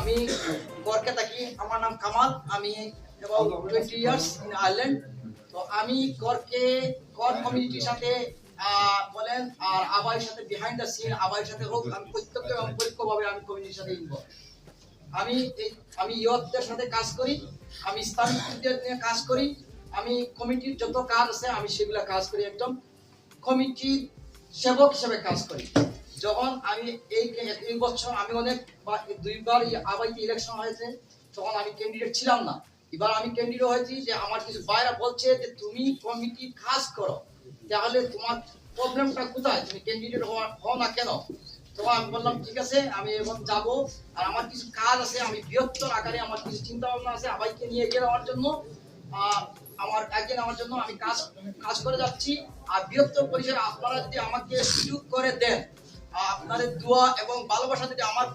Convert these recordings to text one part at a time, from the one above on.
আমি গড়কে থাকি, আমার নাম কামাল, আমি এবং টোয়েন্টি ইয়ার্স ইন আয়ারল্যান্ড তো আমি গড়কে, গড় কমিউনিটির সাথে বলেন, আর আবাইয়ের সাথে বিহাইন্ড দ্য সিন আবাইয়ের সাথে হোক, আমি প্রত্যক্ষ এবং পরোক্ষভাবে আমি কমিউনিটির সাথে ইনভলভ আমি এই, আমি ইয়তদের সাথে কাজ করি, আমি ইসলামিকদের নিয়ে কাজ করি, আমি কমিটির যত কাজ আছে, আমি সেগুলা কাজ করি একদম। কমিটির সেবক হিসেবে কাজ করি। যখন আমি এই এই বছর আমি অনেক দুইবার আবাইতে ইলেকশন হয়েছে, তখন আমি ক্যান্ডিডেট ছিলাম না। এবার আমি ক্যান্ডিডেট হয়েছি যে আমার কিছু বাইরা বলছে যে তুমি কমিটি কাজ করো। তাহলে তোমার প্রবলেমটা কোথায়? তুমি ক্যান্ডিডেট হও না কেন? তখন আমি বললাম, ঠিক আছে, আমি এখন যাব। আর আমার কিছু কাজ আছে, আমি বৃহত্তর আকারে আমার কিছু চিন্তা ভাবনা আছে আবাইকে নিয়ে এগিয়ে যাওয়ার জন্য। আমার এগিয়ে নেওয়ার জন্য আমি কাজ কাজ করে যাচ্ছি। আর বৃহত্তর পরিসরে আপনারা যদি আমাকে সুযোগ করে দেন আপনাদের দোয়া এবং ভালোবাসা যদি আমার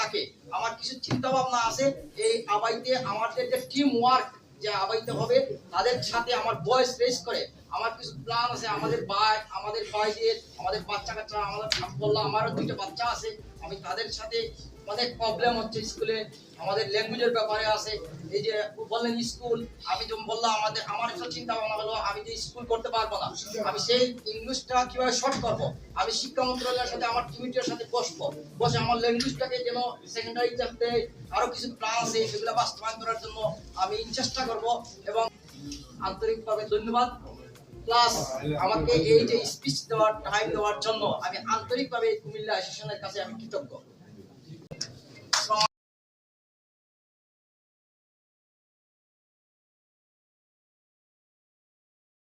থাকে, আমার কিছু চিন্তা ভাবনা আছে, এই আবাইতে আমাদের যে টিম ওয়ার্ক যে আবাইতে হবে, তাদের সাথে আমার বয়স রেস করে। আমার কিছু প্ল্যান আছে, আমাদের ভাই, আমাদের ভাইদের, আমাদের বাচ্চা কাচ্চা আমাদের আমি বললাম আমারও দুইটা বাচ্চা আছে। আমি তাদের সাথে অনেক প্রবলেম হচ্ছে স্কুলে আমাদের ল্যাঙ্গুয়েজের ব্যাপারে আছে। এই যে বললেন স্কুল আমি যেমন বললাম আমাদের, আমার একটা চিন্তা ভাবনা হলো, আমি যে স্কুল করতে পারব না, আমি সেই ইংলিশটা কীভাবে শর্ট করব? আমি শিক্ষা মন্ত্রণালয়ের সাথে, আমার কমিটির সাথে বসবো। বসে আমার ল্যাঙ্গুয়েজটাকে যেন সেকেন্ডারি যাতে আরও কিছু প্ল্যান আছে, সেগুলো বাস্তবায়ন করার জন্য আমি চেষ্টা করব। এবং আন্তরিকভাবে ধন্যবাদ। প্লাস আমাকে এই যে স্পিচ দেওয়ার টাইম দেওয়ার জন্য আমি আন্তরিকভাবে কুমিল্লা অ্যাসোসিয়েশনের কাছে আমি কৃতজ্ঞ।